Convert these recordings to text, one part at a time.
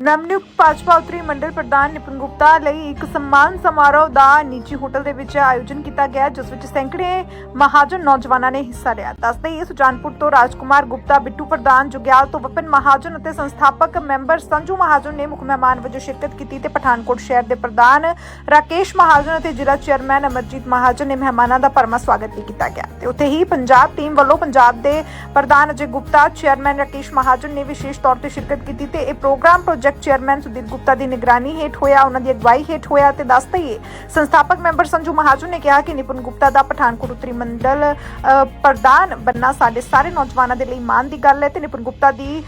ਨਵਨਿਯੁਕਤ ਭਾਜਪਾ ਉਤਰੀ ਮੰਡਲ ਪ੍ਰਧਾਨ ਨਿਪਨ ਗੁਪਤਾ ਲਈ ਇੱਕ ਸਨਮਾਨ ਸਮਾਰੋਹ ਦਾ ਨਿੱਜੀ ਹੋਟਲ ਦੇ ਵਿੱਚ ਆਯੋਜਨ ਕੀਤਾ ਗਿਆ, ਜਿਸ ਵਿੱਚ ਸੈਂਕੜੇ ਮਹਾਜਨ ਨੌਜਵਾਨਾਂ ਨੇ ਹਿੱਸਾ ਲਿਆ। ਦੱਸਦੇ ਹੀ ਸੁਜਾਨਪੁਰ ਤੋਂ ਰਾਜਕੁਮਾਰ ਗੁਪਤਾ, ਬਿੱਟੂ ਪ੍ਰਧਾਨ ਜੁਗਿਆਲ ਤੋਂ ਵਿਪਨ ਮਹਾਜਨ ਅਤੇ ਸੰਸਥਾਪਕ ਮੈਂਬਰ ਸੰਜੂ ਮਹਾਜਨ ਨੇ ਮੁੱਖ ਮਹਿਮਾਨ ਵਜੋਂ ਸ਼ਿਰਕਤ ਕੀਤੀ ਤੇ ਪਠਾਨਕੋਟ ਸ਼ਹਿਰ ਦੇ ਪ੍ਰਧਾਨ ਰਾਕੇਸ਼ ਮਹਾਜਨ ਅਤੇ ਜ਼ਿਲ੍ਹਾ ਚੇਅਰਮੈਨ ਅਮਰਜੀਤ ਮਹਾਜਨ ਨੇ ਮਹਿਮਾਨਾਂ ਦਾ ਭਰਮਾ ਸਵਾਗਤ ਵੀ ਕੀਤਾ ਗਿਆ। ਤੇ ਉੱਥੇ ਹੀ ਪੰਜਾਬ ਟੀਮ ਵੱਲੋਂ ਪੰਜਾਬ ਦੇ ਪ੍ਰਧਾਨ ਅਜੇ ਗੁਪਤਾ, ਚੇਅਰਮੈਨ ਰਾਕੇਸ਼ ਮਹਾਜਨ ਨੇ ਵਿਸ਼ੇਸ਼ ਤੌਰ ਤੇ ਸ਼ਿਰਕਤ ਕੀਤੀ ਤੇ ਇਹ programme project chairman Sudeep Gupta ਦੀ ਨਿਗਰਾਨੀ ਹੇਠ ਹੋਇਆ ਉਹਨਾਂ ਦੀ ਅਗਵਾਈ ਹੇਠ ਹੋਇਆ ਤੇ ਦੱਸ ਦਈਏ ਸੰਸਥਾਪਕ ਮੈਂਬਰ ਸੰਜੂ ਮਹਾਜਨ ਨੇ ਕਿਹਾ ਕਿ ਨਿਪੁਨ ਗੁਪਤਾ ਦਾ ਪਠਾਨਕੋਟ ਉੱਤਰੀ ਮੰਡਲ ਪ੍ਰਧਾਨ ਬੰਨਾ ਸਾਡੇ ਸਾਰੇ ਨੌਜਵਾਨਾਂ ਦੇ ਲਈ ਮਾਣ ਦੀ ਗੱਲ ਹੈ ਤੇ ਨਿਪੁਨ ਗੁਪਤਾ ਦੀ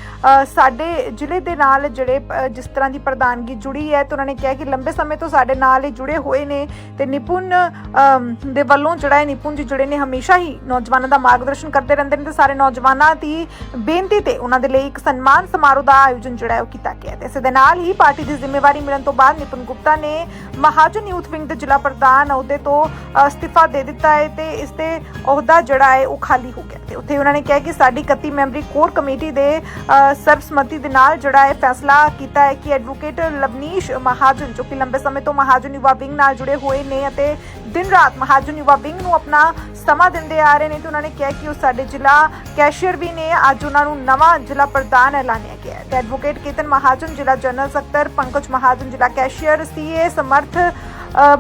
ਸਾਡੇ ਜ਼ਿਲ੍ਹੇ ਦੇ ਨਾਲ ਜਿਹੜੇ ਜਿਸ ਤਰ੍ਹਾਂ ਦੀ ਪ੍ਰਧਾਨਗੀ ਜੁੜੀ ਹੈ ਤੇ ਉਹਨਾਂ ਨੇ ਕਿਹਾ ਕਿ ਲੰਬੇ ਸਮੇਂ ਤੋਂ ਸਾਡੇ ਨਾਲ ਹੀ ਜੁੜੇ ਹੋਏ ਨੇ ਤੇ ਨਿਪੁਨ ਅਮ, ਦੇ ਵੱਲੋਂ ਜਿਹੜਾ ਹੈ ਨਿਪੁਨ ਜੀ ਜੁੜੇ ਨੇ ਹਮੇਸ਼ਾ ਹੀ ਨੌਜਵਾਨਾਂ ਦਾ ਮਾਰਗਦਰਸ਼ਨ ਕਰਦੇ ਰਹਿੰਦੇ ਨੇ ਤੇ ਸਾਰੇ ਨੌਜਵਾਨਾਂ ਦੀ ਬੇਨਤੀ ਤੇ ਉਹਨਾਂ ਦੇ ਲਈ ਇੱਕ ਸਨਮਾਨ ਸਮਾਰੋਹ ਦਾ ਆਯੋਜਨ ਜਿਹੜਾ ਹੈ ਉਹ ਕੀਤਾ ਗਿਆ ਤੇ ਇਸ ਦੇ ਨਾਲ ਹੀ ਪਾਰਟੀ ਦੀ ਜ਼ਿੰਮੇਵਾਰੀ ਮਿਲਣ ਤੋਂ ਬਾਅਦ ਨਿਪੁਨ ਗੁਪਤਾ ਨੇ ਮਹਾਜਨ ਯੂਥ ਵਿੰਗ ਦੇ ਜ਼ਿਲ੍ਹਾ ਪ੍ਰਧਾਨ ਅਹੁਦੇ ਤੋਂ ਅਸਤੀਫਾ ਦੇ ਦਿੱਤਾ ਹੈ ਤੇ ਇਸ ਤੇ ਅਹੁਦਾ ਜਿਹੜਾ ਹੈ ਉਹ ਖਾਲੀ ਹੋ ਗਿਆ ਤੇ ਉੱਥੇ ਉਹਨਾਂ ਨੇ ਕਿਹਾ ਕਿ ਸਾਡੀ 31 ਮੈਂਬਰੀ ਕੋਰ ਕਮੇਟੀ ਦੇ ਅ, ਸਰਬਸੰਮਤੀ ਦੇ ਨਾਲ ਜਿਹੜਾ ਹੈ ਫੈਸਲਾ ਕੀਤਾ ਹੈ ਕਿ ਐਡਵੋਕੇਟ ਲਵਨੀਸ਼ ਮਹਾਜਨ ਜੋ ਕਿ ਲੰਬੇ ਸਮੇਂ ਤੋਂ ਮਹਾਜਨ ਯੁਵਾ ਵਿੰਗ ਨਾਲ ਜੁੜੇ ਹੋਏ ਨੇ ਅਤੇ ਦਿਨ ਰਾਤ ਮਹਾਜਨ ਯੁਵਾ ਵਿੰਗ ਨੂੰ ਆਪਣਾ ਸਮਾਂ ਦਿੰਦੇ ਆ ਰਹੇ ਨੇ ਤੇ ਉਹਨਾਂ ਨੇ ਕਿਹਾ ਕਿ ਉਹ ਸਾਡੇ ਜ਼ਿਲ੍ਹਾ ਕੈਸ਼ੀਅਰ ਵੀ ਨੇ। ਅੱਜ ਉਹਨਾਂ ਨੂੰ ਨਵਾਂ ਜ਼ਿਲ੍ਹਾ ਪ੍ਰਧਾਨ ਐਲਾਨਿਆ ਗਿਆ ਹੈ। ਤੇ ਐਡਵੋਕੇਟ ਕੇਤਨ ਮਹਾਜਨ, ਜ਼ਿਲ੍ਹਾ ਜਨਰਲ ਸਕੱਤਰ, ਪੰਕਜ ਮਹਾਜਨ, ਜ਼ਿਲ੍ਹਾ ਕੈਸ਼ੀਅਰ, ਸੀਏ, ਸਮਰਥ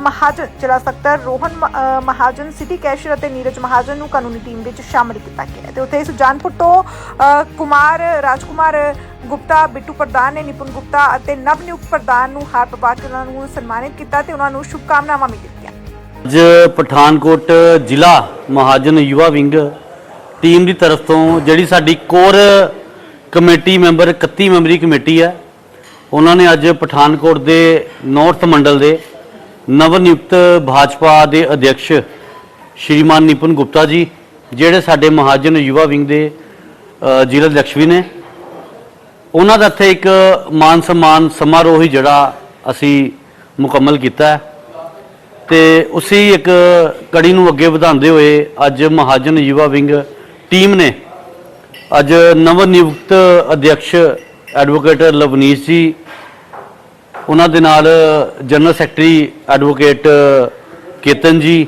ਮਹਾਜਨ, ਜ਼ਿਲ੍ਹਾ ਸਕੱਤਰ, ਰੋਹਨ ਮਹਾਜਨ ਸਿਟੀ ਕੈਸ਼ੀਅਰ ਅਤੇ ਨੀਰਜ ਮਹਾਜਨ ਨੂੰ ਕਾਨੂੰਨੀ ਟੀਮ ਵਿੱਚ ਸ਼ਾਮਲ ਕੀਤਾ ਗਿਆ ਹੈ। ਤੇ ਉੱਥੇ ਸੁਜਾਨਪੁਰ ਤੋਂ ਕੁਮਾਰ, ਰਾਜਕੁਮਾਰ ਗੁਪਤਾ, ਬਿੱਟੂ ਪ੍ਰਧਾਨ ਨੇ, ਨਿਪੁਨ ਗੁਪਤਾ ਅਤੇ ਨਵ ਨਿਯੁਕਤ ਪ੍ਰਧਾਨ ਨੂੰ ਹਾਰ ਪਵਾ ਕੇ ਉਹਨਾਂ ਨੂੰ ਸਨਮਾਨਿਤ ਕੀਤਾ ਤੇ ਉਹਨਾਂ ਨੂੰ ਸ਼ੁਭਕਾਮਨਾਵਾਂ ਵੀ ਦਿੱਤੀਆਂ। ਅੱਜ ਪਠਾਨਕੋਟ ਜ਼ਿਲ੍ਹਾ ਮਹਾਜਨ ਯੁਵਾ ਵਿੰਗ ਟੀਮ ਦੀ ਤਰਫ ਤੋਂ ਜਿਹੜੀ ਸਾਡੀ ਕੋਰ ਕਮੇਟੀ ਮੈਂਬਰ 31 ਮੈਂਬਰੀ ਕਮੇਟੀ ਹੈ, ਉਹਨਾਂ ਨੇ ਅੱਜ ਪਠਾਨਕੋਟ ਦੇ ਨਾਰਥ ਮੰਡਲ ਦੇ ਨਵ ਨਿਯੁਕਤ ਭਾਜਪਾ ਦੇ ਅਧਿਕਸ਼ ਸ਼੍ਰੀਮਾਨ ਨਿਪੁਨ ਗੁਪਤਾ ਜੀ, ਜਿਹੜੇ ਸਾਡੇ ਮਹਾਜਨ ਯੁਵਾ ਵਿੰਗ ਦੇ ਜ਼ਿਲ੍ਹਾ ਅਧਿਕਸ਼ ਵੀ ਨੇ। ਉਹਨਾਂ ਦਾ ਇੱਥੇ ਇੱਕ ਮਾਨ ਸਨਮਾਨ ਸਮਾਰੋਹ ਹੀ ਜਿਹੜਾ ਅਸੀਂ ਮੁਕੰਮਲ ਕੀਤਾ ਹੈ। ਤੇ ਉਸੇ ਇੱਕ ਕੜੀ ਨੂੰ ਅੱਗੇ ਵਧਾਉਂਦੇ ਹੋਏ ਅੱਜ ਮਹਾਜਨ ਯੁਵਾ ਵਿੰਗ ਟੀਮ ਨੇ ਅੱਜ ਨਵ ਨਿਯੁਕਤ ਅਧਿਕਸ਼ ਐਡਵੋਕੇਟ ਲਵਨੀਸ਼ ਜੀ, ਉਹਨਾਂ ਦੇ ਨਾਲ ਜਨਰਲ ਸੈਕਟਰੀ ਐਡਵੋਕੇਟ ਕੇਤਨ ਜੀ,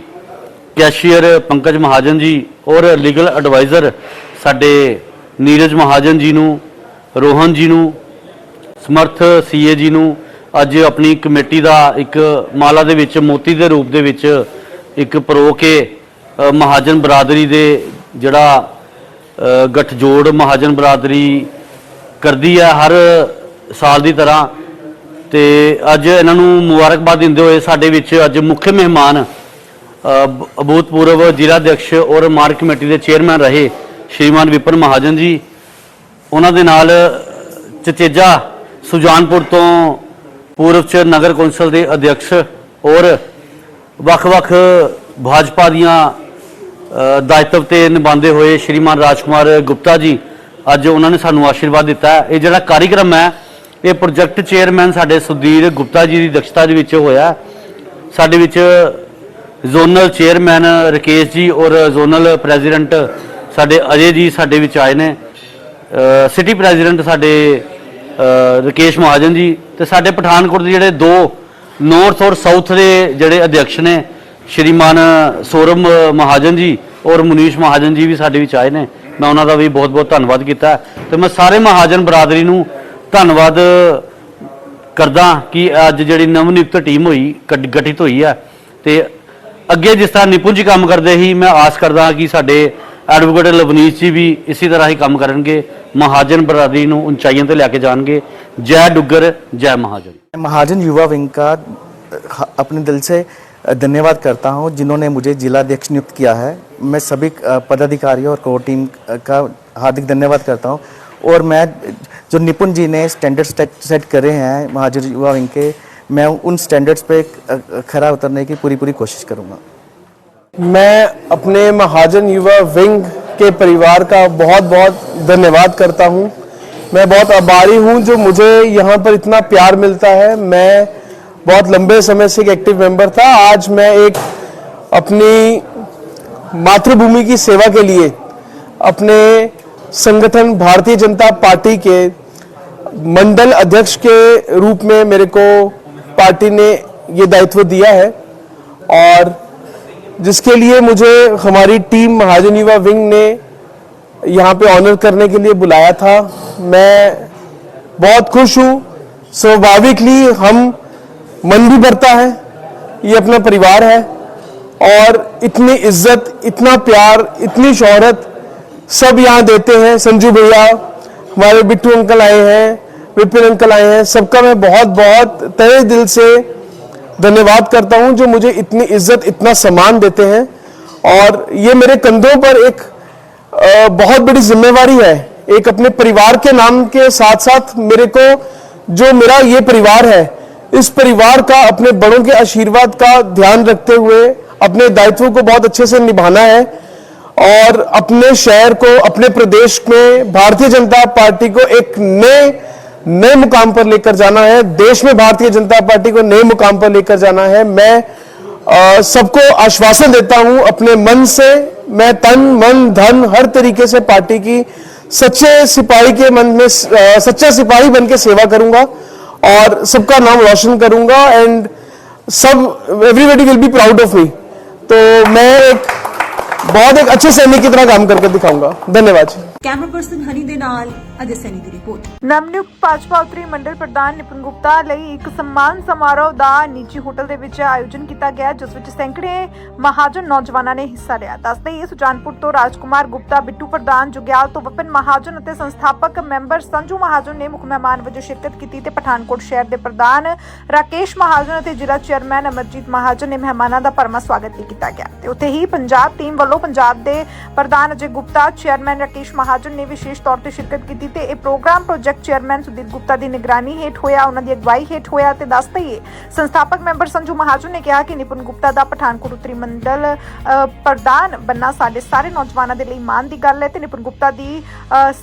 ਕੈਸ਼ੀਅਰ ਪੰਕਜ ਮਹਾਜਨ ਜੀ ਔਰ ਲੀਗਲ ਐਡਵਾਈਜ਼ਰ ਸਾਡੇ ਨੀਰਜ ਮਹਾਜਨ ਜੀ ਨੂੰ, ਰੋਹਨ ਜੀ ਨੂੰ, ਸਮਰਥ ਸੀਏ ਜੀ ਨੂੰ ਅੱਜ ਆਪਣੀ ਕਮੇਟੀ ਦਾ ਇੱਕ ਮਾਲਾ ਦੇ ਵਿੱਚ ਮੋਤੀ ਦੇ ਰੂਪ ਦੇ ਵਿੱਚ ਇੱਕ ਪਰੋ ਕੇ ਮਹਾਜਨ ਬਰਾਦਰੀ ਦੇ ਜਿਹੜਾ ਗਠਜੋੜ ਮਹਾਜਨ ਬਰਾਦਰੀ ਕਰਦੀ ਹੈ ਹਰ ਸਾਲ ਦੀ ਤਰ੍ਹਾਂ। ਤੇ ਅੱਜ ਇਹਨਾਂ ਨੂੰ ਮੁਬਾਰਕਬਾਦ ਦਿੰਦੇ ਹੋਏ ਸਾਡੇ ਵਿੱਚ ਅੱਜ ਮੁੱਖ ਮਹਿਮਾਨ ਅ, ਜ਼ਿਲ੍ਹਾ ਅਧਿਕਸ਼ ਔਰ ਮਾਰਕ ਕਮੇਟੀ ਦੇ ਚੇਅਰਮੈਨ ਰਹੇ ਸ਼੍ਰੀਮਾਨ ਵਿਪਨ ਮਹਾਜਨ ਜੀ। ਉਹਨਾਂ ਦੇ ਨਾਲ ਚਚੇਜਾ ਸੁਜਾਨਪੁਰ ਤੋਂ ਪੂਰਬ ਚ ਨਗਰ ਕੌਂਸਲ ਦੇ ਅਧਿਕਸ਼ ਔਰ ਵੱਖ-ਵੱਖ ਭਾਜਪਾ ਦੀਆਂ ਦਾਇਤਵ ਤੇ ਨਿਭਾਉਂਦੇ ਹੋਏ ਸ਼੍ਰੀਮਾਨ ਰਾਜਕੁਮਾਰ ਗੁਪਤਾ ਜੀ, ਅੱਜ ਉਹਨਾਂ ਨੇ ਸਾਨੂੰ ਆਸ਼ੀਰਵਾਦ ਦਿੱਤਾ ਇਹ ਜਿਹੜਾ ਕਾਰਿਕ੍ਰਮ ਹੈ, ਇਹ ਪ੍ਰੋਜੈਕਟ ਚੇਅਰਮੈਨ ਸਾਡੇ ਸੁਧੀਰ ਗੁਪਤਾ ਜੀ ਦੀ ਦਕਸ਼ਤਾ ਦੇ ਵਿੱਚ ਹੋਇਆ। ਸਾਡੇ ਵਿੱਚ ਜ਼ੋਨਲ ਚੇਅਰਮੈਨ ਰਕੇਸ਼ ਜੀ ਔਰ ਜ਼ੋਨਲ ਪ੍ਰੈਜ਼ੀਡੈਂਟ ਸਾਡੇ ਅਜੇ ਜੀ ਸਾਡੇ ਵਿੱਚ ਆਏ ਨੇ। ਸਿਟੀ ਪ੍ਰੈਜ਼ੀਡੈਂਟ ਸਾਡੇ ਰਕੇਸ਼ ਮਹਾਜਨ ਜੀ ਤੇ ਸਾਡੇ ਪਠਾਨਕੋਟ ਦੇ ਜਿਹੜੇ ਦੋ ਨਾਰਥ ਔਰ ਸਾਊਥ ਦੇ ਜਿਹੜੇ ਅਧਿਕਸ਼ ਨੇ, ਸ਼੍ਰੀਮਾਨ ਸੌਰਵ ਮਹਾਜਨ ਜੀ ਔਰ ਮੁਨੀਸ਼ ਮਹਾਜਨ ਜੀ ਵੀ ਸਾਡੇ ਵਿੱਚ ਆਏ ਨੇ। ਮੈਂ ਉਹਨਾਂ ਦਾ ਵੀ ਬਹੁਤ-ਬਹੁਤ ਧੰਨਵਾਦ ਕੀਤਾ। ਹੈ ਤੇ ਮੈਂ ਸਾਰੇ ਮਹਾਜਨ ਬਰਾਦਰੀ ਨੂੰ ਧੰਨਵਾਦ ਕਰਦਾ ਕਿ ਅੱਜ ਜਿਹੜੀ ਨਵ ਨਿਯੁਕਤ ਟੀਮ ਹੋਈ ਗਠ- ਗਠਿਤ ਹੋਈ ਹੈ ਤੇ ਅੱਗੇ ਜਿਸ ਤਰ੍ਹਾਂ ਨਿਪੁੰਜ ਕੰਮ ਕਰਦੇ ਸੀ, ਮੈਂ ਆਸ ਕਰਦਾ ਕਿ ਸਾਡੇ ਐਡਵੋਕੇਟ ਲਵਨੀਸ਼ ਜੀ ਵੀ ਇਸੇ ਤਰ੍ਹਾਂ ਹੀ ਕੰਮ ਕਰਨਗੇ ਮਹਾਜਨ ਬਰਾਦਰੀ ਨੂੰ ਉਚਾਈਆਂ ਤੇ ਲੈ ਕੇ ਜਾਣਗੇ ਜੈ ਡੁੱਗਰ ਜੈ ਮਹਾਜਨ महाजन युवा विंग का अ, अपने दिल से अ, धन्यवाद करता हूं जिन्होंने मुझे जिला अध्यक्ष नियुक्त किया है मैं सभी अ, पदाधिकारियों और कोर टीम अ, का हार्दिक धन्यवाद करता हूं और मैं जो निपुण जी ने स्टैंडर्ड सेट, सेट करे हैं महाजन युवा विंग के मैं उन स्टैंडर्ड्स पे अ, अ, खरा उतरने की पूरी पूरी कोशिश करूंगा मैं अपने महाजन युवा विंग के परिवार का बहुत बहुत धन्यवाद करता हूँ। मैं बहुत आभारी हूँ जो मुझे यहाँ पर इतना प्यार मिलता है। मैं बहुत लंबे समय से एक एक्टिव मेंबर था। आज मैं एक अपनी मातृभूमि की सेवा के लिए अपने संगठन भारतीय जनता पार्टी के मंडल अध्यक्ष के रूप में मेरे को पार्टी ने ये दायित्व दिया है। और जिसके लिए मुझे हमारी टीम महाजन युवा विंग ने यहाँ पे ऑनर करने के लिए बुलाया था। मैं बहुत खुश हूँ। स्वाभाविकली हम मन भी भरता है। ये अपना परिवार है और इतनी इज़्ज़त, इतना प्यार, इतनी शोहरत सब यहाँ देते हैं। संजू भैया, हमारे बिट्टू अंकल आए हैं, विपिन अंकल आए हैं, सबका मैं बहुत बहुत तय दिल से धन्यवाद करता हूँ जो मुझे इतनी इज़्ज़त, इतना सम्मान देते हैं। और ये मेरे कंधों पर एक बहुत बड़ी जिम्मेवारी है। एक अपने परिवार के नाम के साथ साथ मेरे को जो मेरा ये परिवार है, इस परिवार का, अपने बड़ों के आशीर्वाद का ध्यान रखते हुए, अपने दायित्वों को बहुत अच्छे से निभाना है। और अपने शहर को, अपने प्रदेश में, भारतीय जनता पार्टी को एक नए नए मुकाम पर लेकर जाना है। देश में भारतीय जनता पार्टी को नए मुकाम पर लेकर जाना है। मैं सबको आश्वासन देता हूँ अपने मन से, मैं तन, मन, धन, हर तरीके से पार्टी की सच्चे सिपाही के मन में सच्चा सिपाही बन के सेवा करूँगा और सबका नाम रोशन करूँगा एंड सब everybody will be proud of me तो मैं एक, बहुत एक अच्छे सैनिक की तरह काम करके दिखाऊँगा। धन्यवाद कैमरा पर्सन हनी देनाल ਅਜੇ ਸੈਨੀ ਦੀ ਰਿਪੋਰਟ। ਨਵਨਿਯੁਕਤ ਭਾਜਪਾ ਉੱਤਰੀ ਮੰਡਲ ਪ੍ਰਧਾਨ ਨਿਪਨ ਗੁਪਤਾ ਲਈ ਇੱਕ ਸਨਮਾਨ ਸਮਾਰੋਹ ਦਾ ਨਿੱਜੀ ਹੋਟਲ ਦੇ ਵਿੱਚ ਆਯੋਜਨ ਕੀਤਾ ਗਿਆ, ਜਿਸ ਵਿੱਚ ਸੈਂਕੜੇ ਮਹਾਜਨ ਨੌਜਵਾਨਾਂ ਨੇ ਹਿੱਸਾ ਲਿਆ। ਦੱਸਦੇ ਹੀ ਸੁਜਾਨਪੁਰ ਤੋਂ ਰਾਜਕੁਮਾਰ ਗੁਪਤਾ, ਬਿੱਟੂ ਪ੍ਰਧਾਨ, ਜੁਗਿਆਲ ਤੋਂ ਵਿਪਨ ਮਹਾਜਨ ਅਤੇ ਸੰਸਥਾਪਕ ਮੈਂਬਰ ਸੰਜੂ ਮਹਾਜਨ ਨੇ ਮੁੱਖ ਮਹਿਮਾਨ ਵਜੋਂ ਸ਼ਿਰਕਤ ਕੀਤੀ ਤੇ ਪਠਾਨਕੋਟ ਸ਼ਹਿਰ ਦੇ ਪ੍ਰਧਾਨ ਰਾਕੇਸ਼ ਮਹਾਜਨ ਅਤੇ ਜ਼ਿਲ੍ਹਾ ਚੇਅਰਮੈਨ ਅਮਰਜੀਤ ਮਹਾਜਨ ਨੇ ਮਹਿਮਾਨਾਂ ਦਾ ਭਰਮਾ ਸਵਾਗਤ ਵੀ ਕੀਤਾ ਗਿਆ। ਤੇ ਉੱਥੇ ਹੀ ਪੰਜਾਬ ਟੀਮ ਵੱਲੋਂ ਪੰਜਾਬ ਦੇ ਪ੍ਰਧਾਨ ਅਜੇ ਗੁਪਤਾ, ਚੇਅਰਮੈਨ ਰਾਕੇਸ਼ ਮਹਾਜਨ ਨੇ ਵਿਸ਼ੇਸ਼ ਤੌਰ ਤੇ ਸ਼ਿਰਕਤ ਕੀਤੀ ਤੇ ਇਹ programme project chairman Sudeep Gupta ਦੀ ਨਿਗਰਾਨੀ ਹੇਠ ਹੋਇਆ ਉਹਨਾਂ ਦੀ ਅਗਵਾਈ ਹੇਠ ਹੋਇਆ ਤੇ ਦੱਸ ਦਈਏ ਸੰਸਥਾਪਕ ਮੈਂਬਰ ਸੰਜੂ ਮਹਾਜਨ ਨੇ ਕਿਹਾ ਕਿ ਨਿਪੁਨ ਗੁਪਤਾ ਦਾ ਪਠਾਨਕੋਟ ਉੱਤਰੀ ਮੰਡਲ ਪ੍ਰਧਾਨ ਬੰਨਾ ਸਾਡੇ ਸਾਰੇ ਨੌਜਵਾਨਾਂ ਦੇ ਲਈ ਮਾਣ ਦੀ ਗੱਲ ਹੈ ਤੇ ਨਿਪੁਨ ਗੁਪਤਾ ਦੀ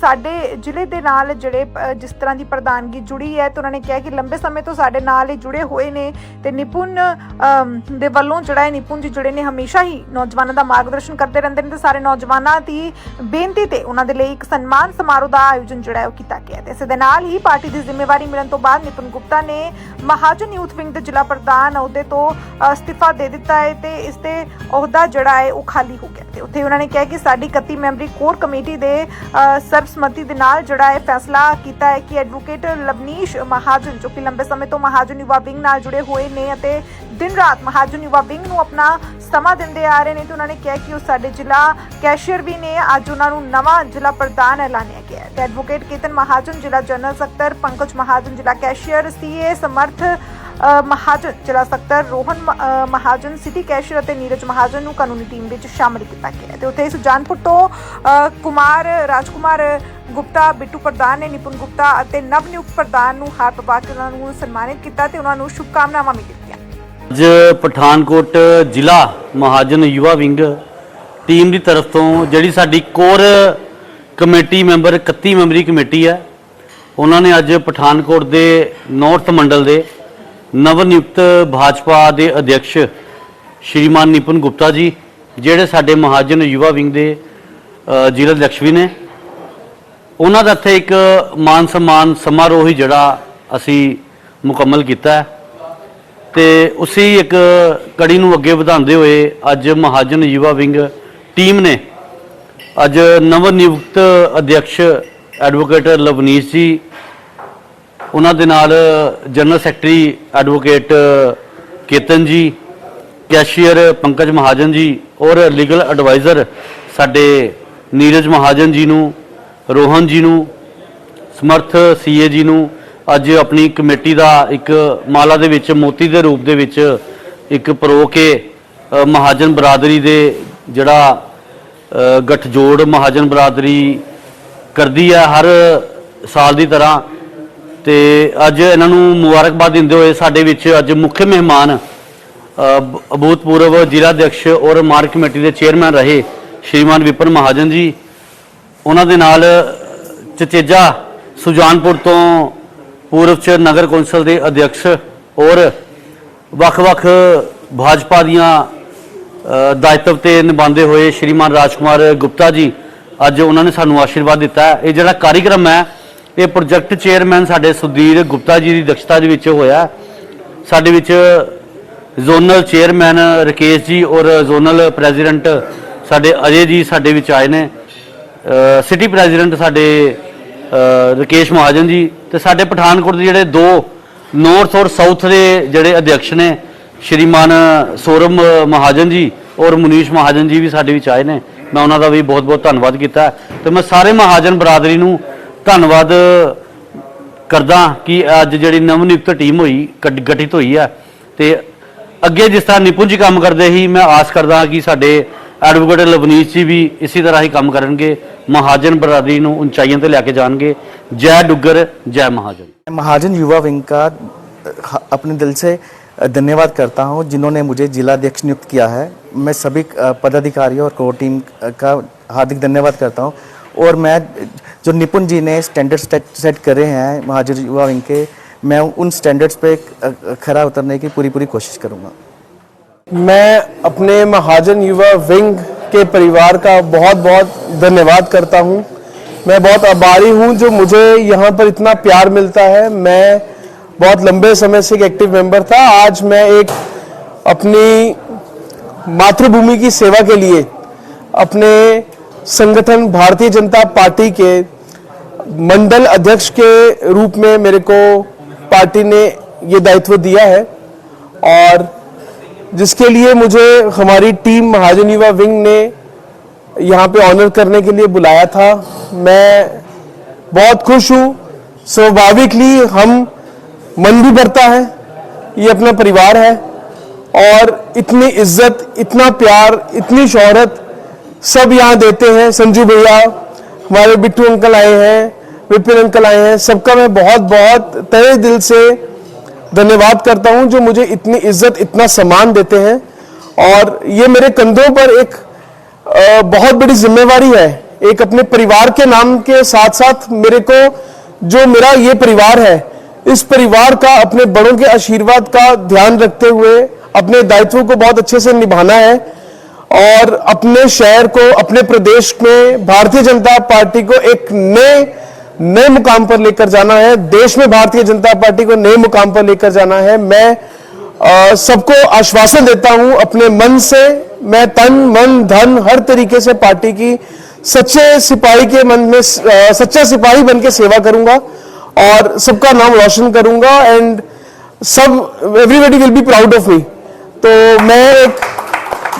ਸਾਡੇ ਜ਼ਿਲ੍ਹੇ ਦੇ ਨਾਲ ਜਿਹੜੇ ਜਿਸ ਤਰ੍ਹਾਂ ਦੀ ਪ੍ਰਧਾਨਗੀ ਜੁੜੀ ਹੈ ਤੇ ਉਹਨਾਂ ਨੇ ਕਿਹਾ ਕਿ ਲੰਬੇ ਸਮੇਂ ਤੋਂ ਸਾਡੇ ਨਾਲ ਇਹ ਜੁੜੇ ਹੋਏ ਨੇ ਤੇ ਨਿਪੁਨ ਅਮ, ਦੇ ਵੱਲੋਂ ਜਿਹੜਾ ਹੈ ਨਿਪੁਨ ਜੀ ਜੁੜੇ ਨੇ ਹਮੇਸ਼ਾ ਹੀ ਨੌਜਵਾਨਾਂ ਦਾ ਮਾਰਗਦਰਸ਼ਨ ਕਰਦੇ ਰਹਿੰਦੇ ਨੇ ਤੇ ਸਾਰੇ ਨੌਜਵਾਨਾਂ ਦੀ ਬੇਨਤੀ ਤੇ ਉਹਨਾਂ ਦੇ ਲਈ ਇੱਕ ਸਨਮਾਨ ਸਮਾਰੋਹ ਦਾ ਆਯੋਜਨ ਜਿਹੜਾ ਹੈ ਉਹ ਕੀਤਾ ਗਿਆ ਤੇ ਇਸੇ ਦੇ ਨਾਲ ਹੀ ਪਾਰਟੀ ਦੀ ਜ਼ਿੰਮੇਵਾਰੀ ਮਿਲਣ ਤੋਂ ਬਾਅਦ ਨਿਪੁਨ ਗੁਪਤਾ ਨੇ ਮਹਾਜਨ ਯੂਥ ਵਿੰਗ ਦੇ ਜ਼ਿਲ੍ਹਾ ਪ੍ਰਧਾਨ ਅਹੁਦੇ ਤੋਂ ਅਸਤੀਫਾ ਦੇ ਦਿੱਤਾ ਹੈ ਤੇ ਇਸ ਤੇ ਅਹੁਦਾ ਜਿਹੜਾ ਹੈ ਉਹ ਖਾਲੀ ਹੋ ਗਿਆ ਤੇ ਉੱਥੇ ਉਹਨਾਂ ਨੇ ਕਿਹਾ ਕਿ ਸਾਡੀ 31 ਮੈਂਬਰੀ ਕੋਰ ਕਮੇਟੀ ਦੇ ਸਰਬਸੰਮਤੀ ਦੇ ਨਾਲ ਜਿਹੜਾ ਹੈ ਫੈਸਲਾ ਕੀਤਾ ਹੈ ਕਿ ਐਡਵੋਕੇਟ ਲਵਨੀਸ਼ ਮਹਾਜਨ ਜੋ ਕਿ ਲੰਬੇ ਸਮੇਂ ਤੋਂ ਮਹਾਜਨ ਯੁਵਾ ਵਿੰਗ ਨਾਲ ਜੁੜੇ ਹੋਏ ਨੇ ਅਤੇ ਦਿਨ ਰਾਤ ਮਹਾਜਨ ਯੁਵਾ ਵਿੰਗ ਨੂੰ ਆਪਣਾ ਸਮਾਂ ਦਿੰਦੇ ਆ ਰਹੇ ਨੇ ਤੇ ਉਹਨਾਂ ਨੇ ਕਿਹਾ ਕਿ ਉਹ ਸਾਡੇ ਜ਼ਿਲ੍ਹਾ ਕੈਸ਼ੀਅਰ ਵੀ ਨੇ, ਅੱਜ ਉਹਨਾਂ ਨੂੰ ਨਵਾਂ ਜ਼ਿਲ੍ਹਾ ਪ੍ਰਧਾਨ ਐਲਾਨਿਆ ਗਿਆ ਹੈ ਤੇ ਐਡਵੋਕੇਟ ਕੇਤਨ ਮਹਾਜਨ ਜ਼ਿਲ੍ਹਾ ਜਨਰਲ ਸਕੱਤਰ ਪੰਕਜ ਮਹਾਜਨ ਜ਼ਿਲ੍ਹਾ ਕੈਸ਼ੀਅਰ ਸੀਏ ਸਮਰਥ ਅ, ਸਕੱਤਰ ਰੋਹਨ ਮਹਾਜਨ ਸਿਟੀ ਕੈਸ਼ੀਅਰ ਅਤੇ ਨੀਰਜ ਮਹਾਜਨ ਨੂੰ ਕਾਨੂੰਨੀ ਟੀਮ ਵਿੱਚ ਸ਼ਾਮਲ ਕੀਤਾ ਗਿਆ ਹੈ। ਤੇ ਉੱਥੇ ਸੁਜਾਨਪੁਰ ਤੋਂ ਕੁਮਾਰ ਰਾਜਕੁਮਾਰ ਗੁਪਤਾ ਬਿੱਟੂ ਪ੍ਰਧਾਨ ਨੇ ਨਿਪੁਨ ਗੁਪਤਾ ਅਤੇ ਨਵ ਨਿਯੁਕਤ ਪ੍ਰਧਾਨ ਨੂੰ ਹਾਰ ਪਵਾ ਕੇ ਉਹਨਾਂ ਨੂੰ ਸਨਮਾਨਿਤ ਕੀਤਾ ਤੇ ਉਹਨਾਂ ਨੂੰ ਸ਼ੁਭਕਾਮਨਾਵਾਂ ਵੀ ਦਿੱਤੀਆਂ। ਅੱਜ ਪਠਾਨਕੋਟ ਜ਼ਿਲ੍ਹਾ ਮਹਾਜਨ ਯੁਵਾ ਵਿੰਗ ਟੀਮ ਦੀ ਤਰਫ ਤੋਂ ਜਿਹੜੀ ਸਾਡੀ ਕੋਰ ਕਮੇਟੀ ਮੈਂਬਰ 31 ਮੈਂਬਰੀ ਕਮੇਟੀ ਹੈ ਉਹਨਾਂ ਨੇ ਅੱਜ ਪਠਾਨਕੋਟ ਦੇ ਨਾਰਥ ਮੰਡਲ ਦੇ ਨਵ ਨਿਯੁਕਤ ਭਾਜਪਾ ਦੇ ਅਧਿਕਸ਼ ਸ਼੍ਰੀਮਾਨ ਨਿਪਨ ਗੁਪਤਾ ਜੀ, ਜਿਹੜੇ ਸਾਡੇ ਮਹਾਜਨ ਯੁਵਾ ਵਿੰਗ ਦੇ ਜ਼ਿਲ੍ਹਾ ਅਧਿਕਸ਼ ਵੀ ਨੇ। ਉਹਨਾਂ ਦਾ ਇੱਥੇ ਇੱਕ ਮਾਨ ਸਨਮਾਨ ਸਮਾਰੋਹ ਹੀ ਜਿਹੜਾ ਅਸੀਂ ਮੁਕੰਮਲ ਕੀਤਾ ਹੈ। ਤੇ ਉਸੇ ਇੱਕ ਕੜੀ ਨੂੰ ਅੱਗੇ ਵਧਾਉਂਦੇ ਹੋਏ ਅੱਜ ਮਹਾਜਨ ਯੁਵਾ ਵਿੰਗ ਟੀਮ ਨੇ ਅੱਜ ਨਵ ਨਿਯੁਕਤ ਅਧਿਕਸ਼ ਐਡਵੋਕੇਟ ਲਵਨੀਸ਼ ਜੀ, ਉਹਨਾਂ ਦੇ ਨਾਲ ਜਨਰਲ ਸੈਕਟਰੀ ਐਡਵੋਕੇਟ ਕੇਤਨ ਜੀ, ਕੈਸ਼ੀਅਰ ਪੰਕਜ ਮਹਾਜਨ ਜੀ ਔਰ ਲੀਗਲ ਐਡਵਾਈਜ਼ਰ ਸਾਡੇ ਨੀਰਜ ਮਹਾਜਨ ਜੀ ਨੂੰ, ਰੋਹਨ ਜੀ ਨੂੰ, ਸਮਰਥ ਸੀਏ ਜੀ ਨੂੰ ਅੱਜ ਆਪਣੀ ਕਮੇਟੀ ਦਾ ਇੱਕ ਮਾਲਾ ਦੇ ਵਿੱਚ, ਮੋਤੀ ਦੇ ਰੂਪ ਦੇ ਵਿੱਚ ਇੱਕ ਪਰੋ ਕੇ ਮਹਾਜਨ ਬਰਾਦਰੀ ਦੇ ਜਿਹੜਾ ਗਠਜੋੜ ਮਹਾਜਨ ਬਰਾਦਰੀ ਕਰਦੀ ਹੈ ਹਰ ਸਾਲ ਦੀ ਤਰ੍ਹਾਂ। ਤੇ ਅੱਜ ਇਹਨਾਂ ਨੂੰ ਮੁਬਾਰਕਬਾਦ ਦਿੰਦੇ ਹੋਏ ਸਾਡੇ ਵਿੱਚ ਅੱਜ ਮੁੱਖ ਮਹਿਮਾਨ ਅ, ਜ਼ਿਲ੍ਹਾ ਅਧਿਕਸ਼ ਔਰ ਮਾਰਕ ਕਮੇਟੀ ਦੇ ਚੇਅਰਮੈਨ ਰਹੇ ਸ਼੍ਰੀਮਾਨ ਵਿਪਨ ਮਹਾਜਨ ਜੀ। ਉਹਨਾਂ ਦੇ ਨਾਲ ਚਚੇਜਾ ਸੁਜਾਨਪੁਰ ਤੋਂ ਪੂਰਵ ਚ ਨਗਰ ਕੌਂਸਲ ਦੇ ਅਧਿਕਸ਼ ਔਰ ਵੱਖ-ਵੱਖ ਭਾਜਪਾ ਦੀਆਂ ਦਾਇਤਵ ਤੇ ਨਿਭਾਉਂਦੇ ਹੋਏ ਸ਼੍ਰੀਮਾਨ ਰਾਜਕੁਮਾਰ ਗੁਪਤਾ ਜੀ ਅੱਜ ਉਹਨਾਂ ਨੇ ਸਾਨੂੰ ਆਸ਼ੀਰਵਾਦ ਦਿੱਤਾ ਇਹ ਜਿਹੜਾ ਕਾਰਿਕ੍ਰਮ ਹੈ ਇਹ ਪ੍ਰੋਜੈਕਟ ਚੇਅਰਮੈਨ ਸਾਡੇ ਸੁਧੀਰ ਗੁਪਤਾ ਜੀ ਦੀ ਦਕਸ਼ਤਾ ਦੇ ਵਿੱਚ ਹੋਇਆ ਸਾਡੇ ਵਿੱਚ ਜ਼ੋਨਲ ਚੇਅਰਮੈਨ ਰਕੇਸ਼ ਜੀ ਔਰ ਜ਼ੋਨਲ ਪ੍ਰੈਜ਼ੀਡੈਂਟ ਸਾਡੇ ਅਜੇ ਜੀ ਸਾਡੇ ਵਿੱਚ ਆਏ ਨੇ। ਸਿਟੀ ਪ੍ਰੈਜ਼ੀਡੈਂਟ ਸਾਡੇ ਅ, ਰਕੇਸ਼ ਮਹਾਜਨ ਜੀ ਤੇ ਸਾਡੇ ਪਠਾਨਕੋਟ ਦੇ ਜਿਹੜੇ ਦੋ ਨਾਰਥ ਔਰ ਸਾਊਥ ਦੇ ਜਿਹੜੇ ਅਧਿਕਸ਼ ਨੇ ਸ਼੍ਰੀਮਾਨ ਸੌਰਵ ਮਹਾਜਨ ਜੀ ਔਰ ਮੁਨੀਸ਼ ਮਹਾਜਨ ਜੀ ਵੀ ਸਾਡੇ ਵਿੱਚ ਆਏ ਨੇ। ਮੈਂ ਉਹਨਾਂ ਦਾ ਵੀ ਬਹੁਤ-ਬਹੁਤ ਧੰਨਵਾਦ ਕੀਤਾ। ਤੇ ਮੈਂ ਸਾਰੇ ਮਹਾਜਨ ਬਰਾਦਰੀ ਨੂੰ ਧੰਨਵਾਦ ਕਰਦਾ ਕਿ ਅੱਜ ਜਿਹੜੀ ਨਵ ਨਿਯੁਕਤ ਟੀਮ ਹੋਈ ਗਠਿਤ ਹੋਈ ਆ। ਤੇ ਅੱਗੇ ਜਿਸ ਤਰ੍ਹਾਂ ਨਿਪੁੰਜ ਕੰਮ ਕਰਦੇ ਹੀ ਮੈਂ ਆਸ ਕਰਦਾ ਹਾਂ ਕਿ ਸਾਡੇ ਐਡਵੋਕੇਟ ਲਵਨੀਤ ਜੀ ਵੀ ਇਸੇ ਤਰ੍ਹਾਂ ਹੀ ਕੰਮ ਕਰਨਗੇ। ਮਹਾਜਨ ਬਰਾਦਰੀ ਨੂੰ ਉਚਾਈਆਂ ਤੇ ਲੈ ਕੇ ਜਾਣਗੇ। ਜੈ ਡੁੱਗਰ, ਜੈ ਮਹਾਜਨ। ਮਹਾਜਨ ਯੁਵਾ ਵਿੰਗ ਦਾ ਆਪਣੇ ਦਿਲ ਸੇ धन्यवाद करता हूँ जिन्होंने मुझे जिलाध्यक्ष नियुक्त किया है। मैं सभी पदाधिकारियों और कोर टीम का हार्दिक धन्यवाद करता हूँ। और मैं, जो निपुण जी ने स्टैंडर्ड सेट करे हैं महाजन युवा विंग के, मैं उन स्टैंडर्ड्स पे खरा उतरने की पूरी पूरी कोशिश करूँगा। मैं अपने महाजन युवा विंग के परिवार का बहुत बहुत धन्यवाद करता हूँ। मैं बहुत आभारी हूँ जो मुझे यहाँ पर इतना प्यार मिलता है। मैं बहुत लंबे समय से एक एक्टिव मेंबर था। आज मैं एक अपनी मातृभूमि की सेवा के लिए अपने संगठन भारतीय जनता पार्टी के मंडल अध्यक्ष के रूप में मेरे को पार्टी ने ये दायित्व दिया है और जिसके लिए मुझे हमारी टीम महाजन युवा विंग ने यहाँ पे ऑनर करने के लिए बुलाया था। मैं बहुत खुश हूँ। स्वाभाविकली हम मन भी भरता है, ये अपना परिवार है, और इतनी इज़्ज़त, इतना प्यार, इतनी शोहरत सब यहाँ देते हैं। संजू भैया, हमारे बिट्टू अंकल आए हैं, विपिन अंकल आए हैं, सबका मैं बहुत बहुत तय दिल से धन्यवाद करता हूँ जो मुझे इतनी इज़्ज़त, इतना सम्मान देते हैं। और ये मेरे कंधों पर एक बहुत बड़ी जिम्मेवारी है। एक अपने परिवार के नाम के साथ साथ मेरे को, जो मेरा ये परिवार है इस परिवार का, अपने बड़ों के आशीर्वाद का ध्यान रखते हुए, अपने दायित्वों को बहुत अच्छे से निभाना है और अपने शहर को, अपने प्रदेश में भारतीय जनता पार्टी को एक नए नए मुकाम पर लेकर जाना है। देश में भारतीय जनता पार्टी को नए मुकाम पर लेकर जाना है। मैं सबको आश्वासन देता हूँ अपने मन से, मैं तन, मन, धन, हर तरीके से पार्टी की सच्चे सिपाही के मन में सच्चा सिपाही बन के सेवा करूँगा। और सबका नाम रोशन करूँगा एंड सब everybody will be proud of me तो मैं एक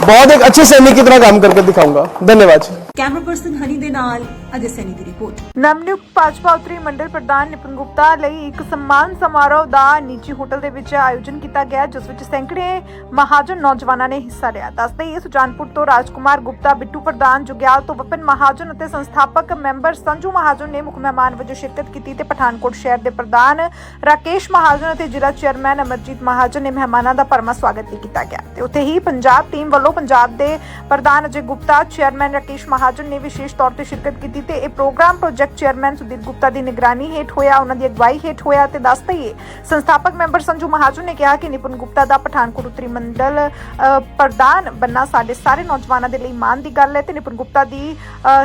बहुत एक अच्छे सैनिक की तरह काम करके दिखाऊँगा। धन्यवाद। कैमरा पर्सन हनी दे नाल अजय सैनी की रिपोर्ट ਨਵਨਿਯੁਕਤ ਭਾਜਪਾ ਉਤਰੀ ਮੰਡਲ ਪ੍ਰਧਾਨ ਨਿਪਨ ਗੁਪਤਾ ਲਈ ਇੱਕ ਸਨਮਾਨ ਸਮਾਰੋਹ ਦਾ ਨਿੱਜੀ ਹੋਟਲ ਦੇ ਵਿੱਚ ਆਯੋਜਨ ਕੀਤਾ ਗਿਆ, ਜਿਸ ਵਿੱਚ ਸੈਂਕੜੇ ਮਹਾਜਨ ਨੌਜਵਾਨਾਂ ਨੇ ਹਿੱਸਾ ਲਿਆ। ਦੱਸਦੇ ਹੀ ਸੁਜਾਨਪੁਰ ਤੋਂ ਰਾਜਕੁਮਾਰ ਗੁਪਤਾ, ਬਿੱਟੂ ਪ੍ਰਧਾਨ ਜੁਗਿਆਲ ਤੋਂ ਵਿਪਨ ਮਹਾਜਨ ਅਤੇ ਸੰਸਥਾਪਕ ਮੈਂਬਰ ਸੰਜੂ ਮਹਾਜਨ ਨੇ ਮੁੱਖ ਮਹਿਮਾਨ ਵਜੋਂ ਸ਼ਿਰਕਤ ਕੀਤੀ ਤੇ ਪਠਾਨਕੋਟ ਸ਼ਹਿਰ ਦੇ ਪ੍ਰਧਾਨ ਰਾਕੇਸ਼ ਮਹਾਜਨ ਅਤੇ ਜ਼ਿਲ੍ਹਾ ਚੇਅਰਮੈਨ ਅਮਰਜੀਤ ਮਹਾਜਨ ਨੇ ਮਹਿਮਾਨਾਂ ਦਾ ਭਰਮਾ ਸਵਾਗਤ ਵੀ ਕੀਤਾ ਗਿਆ। ਤੇ ਉੱਥੇ ਹੀ ਪੰਜਾਬ ਟੀਮ ਵੱਲੋਂ ਪੰਜਾਬ ਦੇ ਪ੍ਰਧਾਨ ਅਜੇ ਗੁਪਤਾ, ਚੇਅਰਮੈਨ ਰਾਕੇਸ਼ ਮਹਾਜਨ ਨੇ ਵਿਸ਼ੇਸ਼ ਤੌਰ ਤੇ ਸ਼ਿਰਕਤ ਕੀਤੀ ਤੇ ਇਹ programme project chairman Sudeep Gupta ਦੀ ਨਿਗਰਾਨੀ ਹੇਠ ਹੋਇਆ ਉਹਨਾਂ ਦੀ ਅਗਵਾਈ ਹੇਠ ਹੋਇਆ ਤੇ ਦੱਸ ਦਈਏ ਸੰਸਥਾਪਕ ਮੈਂਬਰ ਸੰਜੂ ਮਹਾਜਨ ਨੇ ਕਿਹਾ ਕਿ ਨਿਪੁਨ ਗੁਪਤਾ ਦਾ ਪਠਾਨਕੋਟ ਉੱਤਰੀ ਮੰਡਲ ਪ੍ਰਧਾਨ ਬੰਨਾ ਸਾਡੇ ਸਾਰੇ ਨੌਜਵਾਨਾਂ ਦੇ ਲਈ ਮਾਣ ਦੀ ਗੱਲ ਹੈ ਤੇ ਨਿਪੁਨ ਗੁਪਤਾ ਦੀ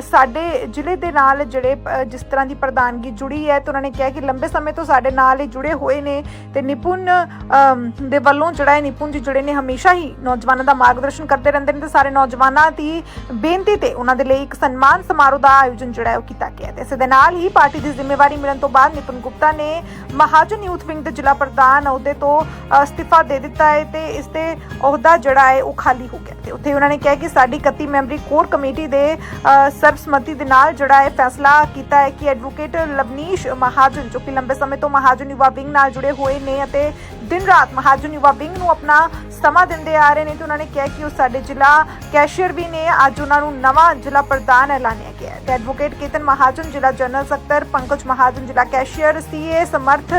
ਸਾਡੇ ਜ਼ਿਲ੍ਹੇ ਦੇ ਨਾਲ ਜਿਹੜੇ ਜਿਸ ਤਰ੍ਹਾਂ ਦੀ ਪ੍ਰਧਾਨਗੀ ਜੁੜੀ ਹੈ ਤੇ ਉਹਨਾਂ ਨੇ ਕਿਹਾ ਕਿ ਲੰਬੇ ਸਮੇਂ ਤੋਂ ਸਾਡੇ ਨਾਲ ਹੀ ਜੁੜੇ ਹੋਏ ਨੇ ਤੇ ਨਿਪੁਨ ਅਮ, ਦੇ ਵੱਲੋਂ ਜਿਹੜਾ ਹੈ ਨਿਪੁਨ ਜੀ ਜਿਹੜੇ ਨੇ ਹਮੇਸ਼ਾ ਹੀ ਨੌਜਵਾਨਾਂ ਦਾ ਮਾਰਗਦਰਸ਼ਨ ਕਰਦੇ ਰਹਿੰਦੇ ਨੇ ਤੇ ਸਾਰੇ ਨੌਜਵਾਨਾਂ ਦੀ ਬੇਨਤੀ ਤੇ ਉਹਨਾਂ ਦੇ ਲਈ ਇੱਕ ਸਨਮਾਨ ਸਮਾਰੋਹ ਦਾ ਆਯੋਜਨ ਜਿਹੜਾ ਹੈ ਉਹ ਕੀਤਾ ਗਿਆ ਤੇ ਇਸੇ ਦੇ ਨਾਲ ਹੀ ਪਾਰਟੀ ਦੀ ਜ਼ਿੰਮੇਵਾਰੀ ਮਿਲਣ ਤੋਂ ਬਾਅਦ ਨਿਪੁਨ ਗੁਪਤਾ ਨੇ ਮਹਾਜਨ ਯੂਥ ਵਿੰਗ ਦੇ ਜ਼ਿਲ੍ਹਾ ਪ੍ਰਧਾਨ ਅਹੁਦੇ ਤੋਂ ਅਸਤੀਫਾ ਦੇ ਦਿੱਤਾ ਹੈ ਤੇ ਇਸ ਤੇ ਅਹੁਦਾ ਜਿਹੜਾ ਹੈ ਉਹ ਖਾਲੀ ਹੋ ਗਿਆ ਤੇ ਉੱਥੇ ਉਹਨਾਂ ਨੇ ਕਿਹਾ ਕਿ ਸਾਡੀ 31 ਮੈਂਬਰੀ ਕੋਰ ਕਮੇਟੀ ਦੇ ਅ, ਸਰਬਸੰਮਤੀ ਦੇ ਨਾਲ ਜਿਹੜਾ ਹੈ ਫੈਸਲਾ ਕੀਤਾ ਹੈ ਕਿ ਐਡਵੋਕੇਟ ਲਵਨੀਸ਼ ਮਹਾਜਨ ਜੋ ਕਿ ਲੰਬੇ ਸਮੇਂ ਤੋਂ ਮਹਾਜਨ ਯੁਵਾ ਵਿੰਗ ਨਾਲ ਜੁੜੇ ਹੋਏ ਨੇ ਅਤੇ ਦਿਨ ਰਾਤ ਮਹਾਜਨ ਯੁਵਾ ਵਿੰਗ ਨੂੰ ਆਪਣਾ ਸਮਾਂ ਦਿੰਦੇ ਆ ਰਹੇ ਨੇ ਤੇ ਉਹਨਾਂ ਨੇ ਕਿਹਾ ਕਿ ਉਹ ਸਾਡੇ ਜ਼ਿਲ੍ਹਾ ਕੈਸ਼ੀਅਰ ਵੀ ਨੇ। ਅੱਜ ਉਹਨਾਂ ਨੂੰ ਨਵਾਂ ਜ਼ਿਲ੍ਹਾ ਪ੍ਰਧਾਨ ਐਲਾਨਿਆ ਗਿਆ ਹੈ। ਤੇ ਐਡਵੋਕੇਟ ਕੇਤਨ ਮਹਾਜਨ, ਜ਼ਿਲ੍ਹਾ ਜਨਰਲ ਸਕੱਤਰ, ਪੰਕਜ ਮਹਾਜਨ, ਜ਼ਿਲ੍ਹਾ ਕੈਸ਼ੀਅਰ, ਸੀਏ, ਸਮਰਥ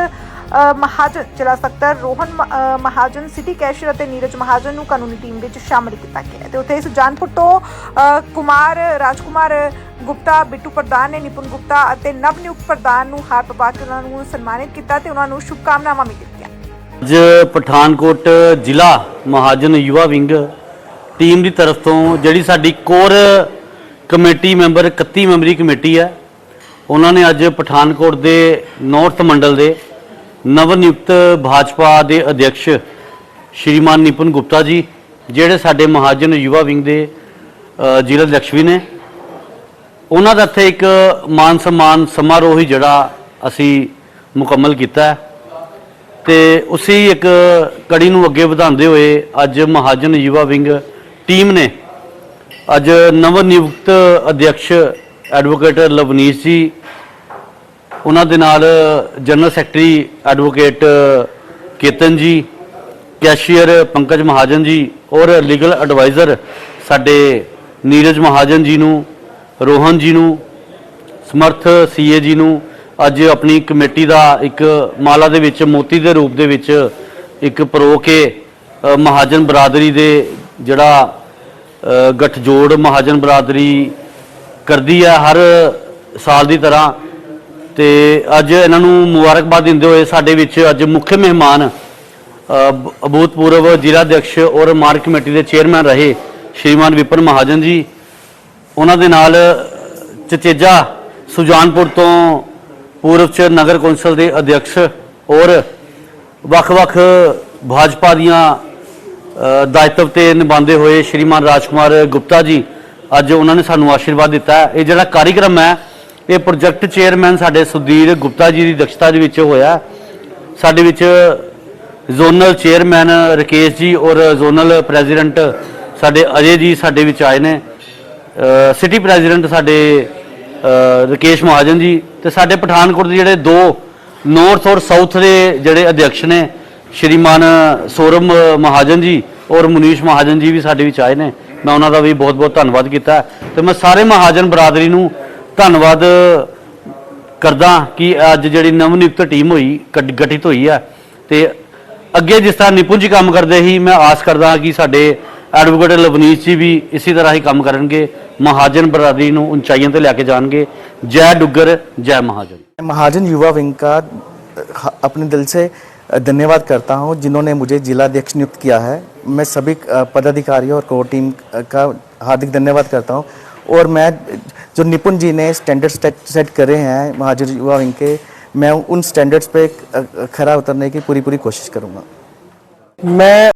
ਮਹਾਜਨ, ਜ਼ਿਲ੍ਹਾ ਸਕੱਤਰ, ਰੋਹਨ ਮਹਾਜਨ ਸਿਟੀ ਕੈਸ਼ੀਅਰ ਅਤੇ ਨੀਰਜ ਮਹਾਜਨ ਨੂੰ ਕਾਨੂੰਨੀ ਟੀਮ ਵਿੱਚ ਸ਼ਾਮਲ ਕੀਤਾ ਗਿਆ ਹੈ। ਤੇ ਉੱਥੇ ਸੁਜਾਨਪੁਰ ਤੋਂ ਕੁਮਾਰ, ਰਾਜਕੁਮਾਰ ਗੁਪਤਾ, ਬਿੱਟੂ ਪ੍ਰਧਾਨ ਨੇ, ਨਿਪੁਨ ਗੁਪਤਾ ਅਤੇ ਨਵ ਨਿਯੁਕਤ ਪ੍ਰਧਾਨ ਨੂੰ ਹਾਰ ਪਵਾ ਕੇ ਉਹਨਾਂ ਨੂੰ ਸਨਮਾਨਿਤ ਕੀਤਾ ਤੇ ਉਹਨਾਂ ਨੂੰ ਸ਼ੁਭਕਾਮਨਾਵਾਂ ਵੀ ਦਿੱਤੀਆਂ। ਅੱਜ ਪਠਾਨਕੋਟ ਜ਼ਿਲ੍ਹਾ ਮਹਾਜਨ ਯੁਵਾ ਵਿੰਗ ਟੀਮ ਦੀ ਤਰਫ ਤੋਂ ਜਿਹੜੀ ਸਾਡੀ ਕੋਰ ਕਮੇਟੀ ਮੈਂਬਰ 31 ਮੈਂਬਰੀ ਕਮੇਟੀ ਹੈ, ਉਹਨਾਂ ਨੇ ਅੱਜ ਪਠਾਨਕੋਟ ਦੇ ਨਾਰਥ ਮੰਡਲ ਦੇ ਨਵ ਨਿਯੁਕਤ ਭਾਜਪਾ ਦੇ ਅਧਿਕਸ਼ ਸ਼੍ਰੀਮਾਨ ਨਿਪੁਨ ਗੁਪਤਾ ਜੀ, ਜਿਹੜੇ ਸਾਡੇ ਮਹਾਜਨ ਯੁਵਾ ਵਿੰਗ ਦੇ ਜ਼ਿਲ੍ਹਾ ਅਧਿਕਸ਼ ਵੀ ਨੇ। ਉਹਨਾਂ ਦਾ ਇੱਥੇ ਇੱਕ ਮਾਨ ਸਨਮਾਨ ਸਮਾਰੋਹ ਹੀ ਜਿਹੜਾ ਅਸੀਂ ਮੁਕੰਮਲ ਕੀਤਾ ਹੈ। ਤੇ ਉਸੇ ਇੱਕ ਕੜੀ ਨੂੰ ਅੱਗੇ ਵਧਾਉਂਦੇ ਹੋਏ ਅੱਜ ਮਹਾਜਨ ਯੁਵਾ ਵਿੰਗ ਟੀਮ ਨੇ ਅੱਜ ਨਵ ਨਿਯੁਕਤ ਅਧਿਕਸ਼ ਐਡਵੋਕੇਟ ਲਵਨੀਸ਼ ਜੀ, ਉਹਨਾਂ ਦੇ ਨਾਲ ਜਨਰਲ ਸੈਕਟਰੀ ਐਡਵੋਕੇਟ ਕੇਤਨ ਜੀ, ਕੈਸ਼ੀਅਰ ਪੰਕਜ ਮਹਾਜਨ ਜੀ ਔਰ ਲੀਗਲ ਐਡਵਾਈਜ਼ਰ ਸਾਡੇ ਨੀਰਜ ਮਹਾਜਨ ਜੀ ਨੂੰ, ਰੋਹਨ ਜੀ ਨੂੰ, ਸਮਰਥ ਸੀਏ ਜੀ ਨੂੰ ਅੱਜ ਆਪਣੀ ਕਮੇਟੀ ਦਾ ਇੱਕ ਮਾਲਾ ਦੇ ਵਿੱਚ ਮੋਤੀ ਦੇ ਰੂਪ ਦੇ ਵਿੱਚ ਇੱਕ ਪਰੋ ਕੇ ਮਹਾਜਨ ਬਰਾਦਰੀ ਦੇ ਜਿਹੜਾ ਗਠਜੋੜ ਮਹਾਜਨ ਬਰਾਦਰੀ ਕਰਦੀ ਹੈ ਹਰ ਸਾਲ ਦੀ ਤਰ੍ਹਾਂ। ਤੇ ਅੱਜ ਇਹਨਾਂ ਨੂੰ ਮੁਬਾਰਕਬਾਦ ਦਿੰਦੇ ਹੋਏ ਸਾਡੇ ਵਿੱਚ ਅੱਜ ਮੁੱਖ ਮਹਿਮਾਨ ਅ, ਜ਼ਿਲ੍ਹਾ ਅਧਿਕਸ਼ ਔਰ ਮਾਰਕ ਕਮੇਟੀ ਦੇ ਚੇਅਰਮੈਨ ਰਹੇ ਸ਼੍ਰੀਮਾਨ ਵਿਪਨ ਮਹਾਜਨ ਜੀ। ਉਹਨਾਂ ਦੇ ਨਾਲ ਚਚੇਜਾ ਸੁਜਾਨਪੁਰ ਤੋਂ ਪੂਰਬ ਚ ਨਗਰ ਕੌਂਸਲ ਦੇ ਅਧਿਕਸ਼ ਔਰ ਵੱਖ-ਵੱਖ ਭਾਜਪਾ ਦੀਆਂ ਦਾਇਤਵ ਤੇ ਨਿਭਾਉਂਦੇ ਹੋਏ ਸ਼੍ਰੀਮਾਨ ਰਾਜਕੁਮਾਰ ਗੁਪਤਾ ਜੀ ਅੱਜ ਉਹਨਾਂ ਨੇ ਸਾਨੂੰ ਆਸ਼ੀਰਵਾਦ ਦਿੱਤਾ ਇਹ ਜਿਹੜਾ ਕਾਰਿਕ੍ਰਮ ਹੈ ਇਹ ਪ੍ਰੋਜੈਕਟ ਚੇਅਰਮੈਨ ਸਾਡੇ ਸੁਧੀਰ ਗੁਪਤਾ ਜੀ ਦੀ ਦਕਸ਼ਤਾ ਦੇ ਵਿੱਚ ਹੋਇਆ ਸਾਡੇ ਵਿੱਚ ਜ਼ੋਨਲ ਚੇਅਰਮੈਨ ਰਕੇਸ਼ ਜੀ ਔਰ ਜ਼ੋਨਲ ਪ੍ਰੈਜ਼ੀਡੈਂਟ ਸਾਡੇ ਅਜੇ ਜੀ ਸਾਡੇ ਵਿੱਚ ਆਏ ਨੇ। ਸਿਟੀ ਪ੍ਰੈਜ਼ੀਡੈਂਟ ਸਾਡੇ ਅ, ਰਕੇਸ਼ ਮਹਾਜਨ ਜੀ ਤੇ ਸਾਡੇ ਪਠਾਨਕੋਟ ਦੇ ਜਿਹੜੇ ਦੋ ਨਾਰਥ ਔਰ ਸਾਊਥ ਦੇ ਜਿਹੜੇ ਅਧਿਕਸ਼ ਨੇ, ਸ਼੍ਰੀਮਾਨ ਸੌਰਵ ਮਹਾਜਨ ਜੀ ਔਰ ਮੁਨੀਸ਼ ਮਹਾਜਨ ਜੀ ਵੀ ਸਾਡੇ ਵਿੱਚ ਆਏ ਨੇ। ਮੈਂ ਉਹਨਾਂ ਦਾ ਵੀ ਬਹੁਤ-ਬਹੁਤ ਧੰਨਵਾਦ ਕੀਤਾ। ਤੇ ਮੈਂ ਸਾਰੇ ਮਹਾਜਨ ਬਰਾਦਰੀ ਨੂੰ ਧੰਨਵਾਦ ਕਰਦਾ ਕਿ ਅੱਜ ਜਿਹੜੀ ਨਵ ਨਿਯੁਕਤ ਟੀਮ ਹੋਈ ਗਠ- ਗਠਿਤ ਹੋਈ ਹੈ ਤੇ ਅੱਗੇ ਜਿਸ ਤਰ੍ਹਾਂ ਨਿਪੁੰਜ ਕੰਮ ਕਰਦੇ ਸੀ, ਮੈਂ ਆਸ ਕਰਦਾ ਕਿ ਸਾਡੇ ਐਡਵੋਕੇਟ ਲਵਨੀਸ਼ ਜੀ ਵੀ ਇਸੇ ਤਰ੍ਹਾਂ ਹੀ ਕੰਮ ਕਰਨਗੇ ਮਹਾਜਨ ਬਰਾਦਰੀ ਨੂੰ ਉਚਾਈਆਂ ਤੇ ਲੈ ਕੇ ਜਾਣਗੇ ਜੈ ਡੁੱਗਰ ਜੈ ਮਹਾਜਨ मैं महाजन युवा विंग का अ, अपने दिल से अ, धन्यवाद करता हूं जिन्होंने मुझे जिला अध्यक्ष नियुक्त किया है मैं सभी अ, पदाधिकारियों और कोर टीम अ, का हार्दिक धन्यवाद करता हूं और मैं जो निपुण जी ने स्टैंडर्ड सेट, सेट करे हैं महाजन युवा विंग के मैं उन स्टैंडर्ड्स पे अ, खरा उतरने की पूरी पूरी कोशिश करूंगा मैं